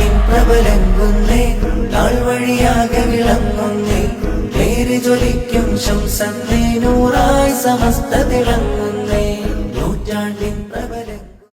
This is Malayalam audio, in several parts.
നൂറ്റാണ്ടിൻ പ്രബലങ്കുന്നേ നാൾ വഴിയാകെ വിളങ്ങുന്നേ. പേര് ജ്വലിക്കും ശംസന്നേ നൂറായി സമസ്ത തിളങ്ങുന്നേ.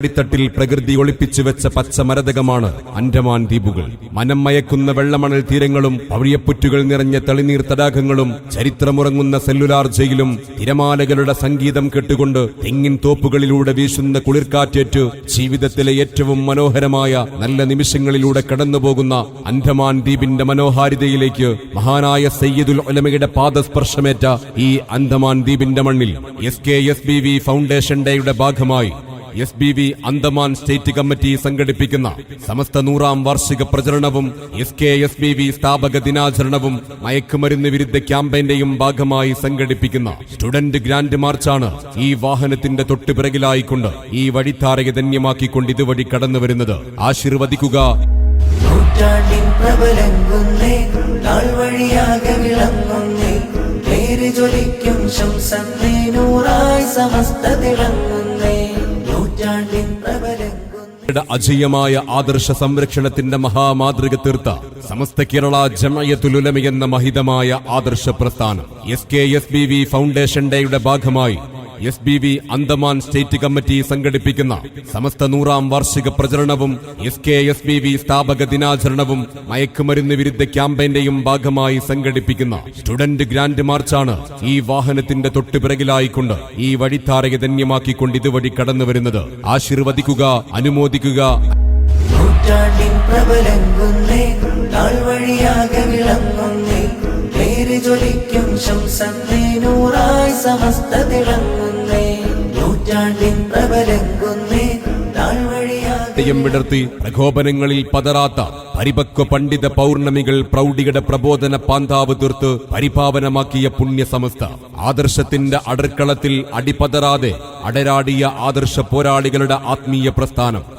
അടിത്തട്ടിൽ പ്രകൃതി ഒളിപ്പിച്ചു വെച്ച പച്ചമരതകമാണ് അൻഡമാൻ ദ്വീപുകൾ. മനം മയക്കുന്ന വെള്ളമണൽ തീരങ്ങളും പവിഴപ്പുറ്റുകൾ നിറഞ്ഞ തെളിനീർ തടാകങ്ങളും ചരിത്രമുറങ്ങുന്ന സെല്ലുലാർ ജയിലും തിരമാലകളുടെ സംഗീതം കെട്ടുകൊണ്ട് തെങ്ങിൻ തോപ്പുകളിലൂടെ വീശുന്ന കുളിർക്കാറ്റേറ്റ് ജീവിതത്തിലെ ഏറ്റവും മനോഹരമായ നല്ല നിമിഷങ്ങളിലൂടെ കടന്നുപോകുന്ന അൻഡമാൻ ദ്വീപിന്റെ മനോഹാരിതയിലേക്ക് മഹാനായ സയ്യിദുൽ ഒലമയുടെ പാദസ്പർശമേറ്റ ഈ അൻഡമാൻ ദ്വീപിന്റെ മണ്ണിൽ S K S B V foundation ഡേയുടെ ഭാഗമായി S B V Andaman state committee സംഘടിപ്പിക്കുന്ന സമസ്ത നൂറാം വാർഷിക പ്രചരണവും S K S B V സ്ഥാപക ദിനാചരണവും മയക്കുമരുന്ന് വിരുദ്ധ ക്യാമ്പയിന്റെയും ഭാഗമായി സംഘടിപ്പിക്കുന്ന സ്റ്റുഡന്റ് ഗ്രാൻഡ് മാർച്ചാണ് ഈ വാഹനത്തിന്റെ തൊട്ടുപിറകിലായിക്കൊണ്ട് ഈ വഴിത്താരയെ ധന്യമാക്കിക്കൊണ്ട് ഇതുവഴി കടന്നു വരുന്നത് ആശീർവദിക്കുക. നൂറ്റാണ്ടിൻ ശംസന്നേ നൂറായി സമസ്ത തിളങ്ങുന്നേ. അജയ്യമായ ആദർശ സംരക്ഷണത്തിന്റെ മഹാമാതൃക തീർത്ത സമസ്ത കേരള ജമയത്തുലുലമ എന്ന മഹിതമായ ആദർശ പ്രസ്ഥാനം S K S B V foundation ഡേയുടെ ഭാഗമായി S B V Andaman state committee സംഘടിപ്പിക്കുന്ന സമസ്ത നൂറാം വാർഷിക പ്രചരണവും S K S B V സ്ഥാപക ദിനാചരണവും മയക്കുമരുന്ന് വിരുദ്ധ ക്യാമ്പയിന്റെയും ഭാഗമായി സംഘടിപ്പിക്കുന്ന സ്റ്റുഡന്റ് ഗ്രാൻഡ് മാർച്ചാണ് ഈ വാഹനത്തിന്റെ തൊട്ടുപിറകിലായിക്കൊണ്ട് ഈ വഴിത്താരയെ ധന്യമാക്കിക്കൊണ്ട് ഇതുവഴി കടന്നു വരുന്നത് ആശീർവദിക്കുക അനുമോദിക്കുക. നൂറ്റാണ്ടിൻ വിളങ്ങുന്നേ പേര് ജ്വലിക്കും ശംസന്നേ നൂറായി സമസ്ത വിടർത്തി പ്രകോപനങ്ങളിൽ പതറാത്ത പരിപക്വ പണ്ഡിത പൗർണമികൾ പ്രൗഢിയുടെ പ്രബോധന പാന്താവ് തീർത്ത് പരിപാവനമാക്കിയ പുണ്യസമസ്ത. ആദർശത്തിന്റെ അടർക്കളത്തിൽ അടിപതറാതെ അടരാടിയ ആദർശ പോരാളികളുടെ ആത്മീയ പ്രസ്ഥാനം.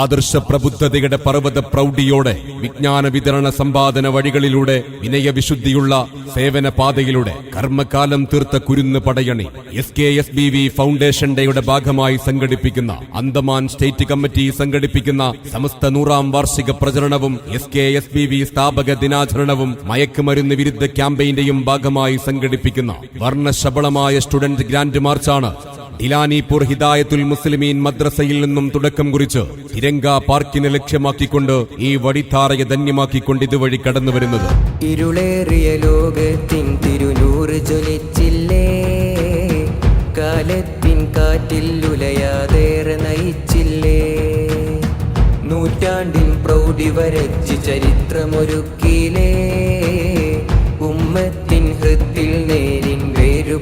ആദർശ പ്രബുദ്ധതയുടെ പർവത പ്രൗഢിയോടെ വിജ്ഞാന വിതരണ സമ്പാദന വഴികളിലൂടെ വിനയവിശുദ്ധിയുള്ള സേവന പാതയിലൂടെ കർമ്മകാലം തീർത്ത കുരുന്ന് Padayani S K S B V foundation ഡേയുടെ ഭാഗമായി സംഘടിപ്പിക്കുന്ന അന്തമാൻ സ്റ്റേറ്റ് കമ്മിറ്റി സംഘടിപ്പിക്കുന്ന സമസ്ത നൂറാം വാർഷിക പ്രചരണവും S K S B V സ്ഥാപക ദിനാചരണവും മയക്കുമരുന്ന് വിരുദ്ധ ക്യാമ്പയിന്റെയും ഭാഗമായി സംഘടിപ്പിക്കുന്ന വർണശബളമായ സ്റ്റുഡന്റ് ഗ്രാൻഡ് മാർച്ചാണ് ഇലാനിപൂർ ഹിദായത്തുൽ മുസ്ലിമീൻ മദ്രസയിൽ നിന്നും തുടക്കം കുറിച്ച് തിരങ്ക പാർക്കിനെ ലക്ഷ്യമാക്കിക്കൊണ്ട് ഈ വഴിത്താറയെ ധന്യമാക്കിക്കൊണ്ട് ഇതുവഴി കടന്നു വരുന്നത് ഇരുളേറിയ ലോകത്തിൻ തിരുനൂറ് ജ്വലിച്ചില്ലേ? കാലത്തിൻ കാറ്റിൽ ഉലയാതേറെ നയിച്ചില്ലേ? നൂറ്റാണ്ടിൻ പ്രൗഢി വരച്ച് ചരിത്രമൊരുക്കിയിലേ ഉമ്മത്തിൻ ഹൃത്തിൽ നേരിൻ വേരു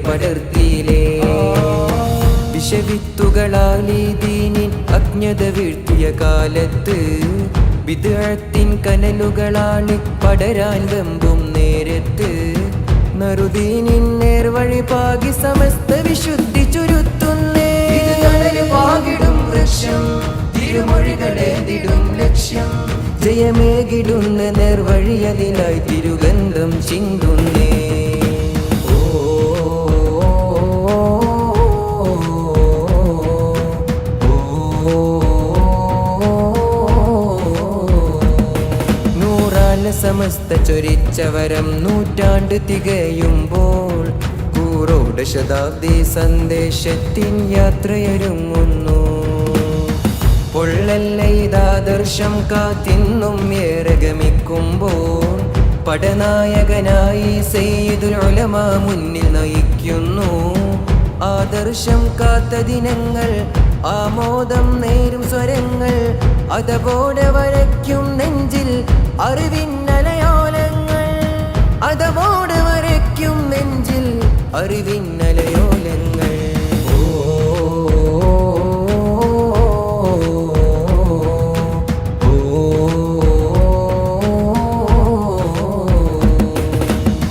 പടർത്തിയിലേ വിഷവിത്തുകളാലി ദീനിൻ അജ്ഞത വീഴ്ത്തിയ കാലത്ത്. വിദഴത്തിൻ കനലുകളാണ് പടരാൻ വെമ്പും നേരത്ത്. നറുദീനിൻ നേർവഴി പാകി സമസ്ത വിശുദ്ധി ചുരുത്തുന്നേ. പാകിടും വൃക്ഷം തിരുമൊഴികളേന്തിടും ലക്ഷ്യം. ജയമേകിടുന്ന നേർവഴിയതിനായി തിരുഗന്ധം ചിന്തുന്നേ. സമസ്ത ചൊരിച്ചവരം നൂറ്റാണ്ട് തികയുമ്പോൾ കൂറോട് ശതാബ്ദി സന്ദേശത്തിൻ യാത്രയൊരുങ്ങുന്നു. പൊള്ളല്ലൈതാദർശം കാത്തിന്നും ഏറെ ഗമിക്കുമ്പോൾ പടനായകനായി സെയ്തുൽ ഉലമ മുന്നിൽ നയിക്കുന്നു. ആദർശം കാത്ത ദിനങ്ങൾ ആമോദം നേരും സ്വരങ്ങൾ അതപോടെ വരയ്ക്കും നെഞ്ചിൽ അറിവിന്നലയോലങ്ങൾ അതവോട് വരയ്ക്കും നെഞ്ചിൽ അറിവിന്നലയോലങ്ങൾ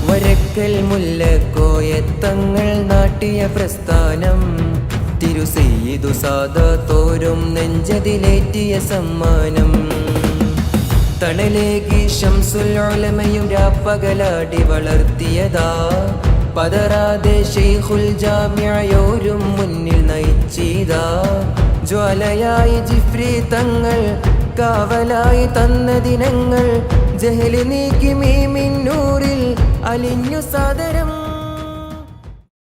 വരക്കൽ മുല്ലക്കോയത്തങ്ങൾ നാട്ടിയ പ്രസ്ഥാനം തിരുസെയ്തു സാദ തോരും നെഞ്ചതിലേറ്റിയ സമ്മാനം തണലേകി വളർത്തിയതാ. പതറാതെ ഷെയ്ഖുൽ മുന്നിൽ നയിച്ചീതാ. ജ്വാലയായി ജിഫ്രി തങ്ങൾ കാവലായി തന്ന ദിനങ്ങൾ. ജഹലി നീക്കി മീമിന്നൂറിൽ അലിഞ്ഞു സാദരം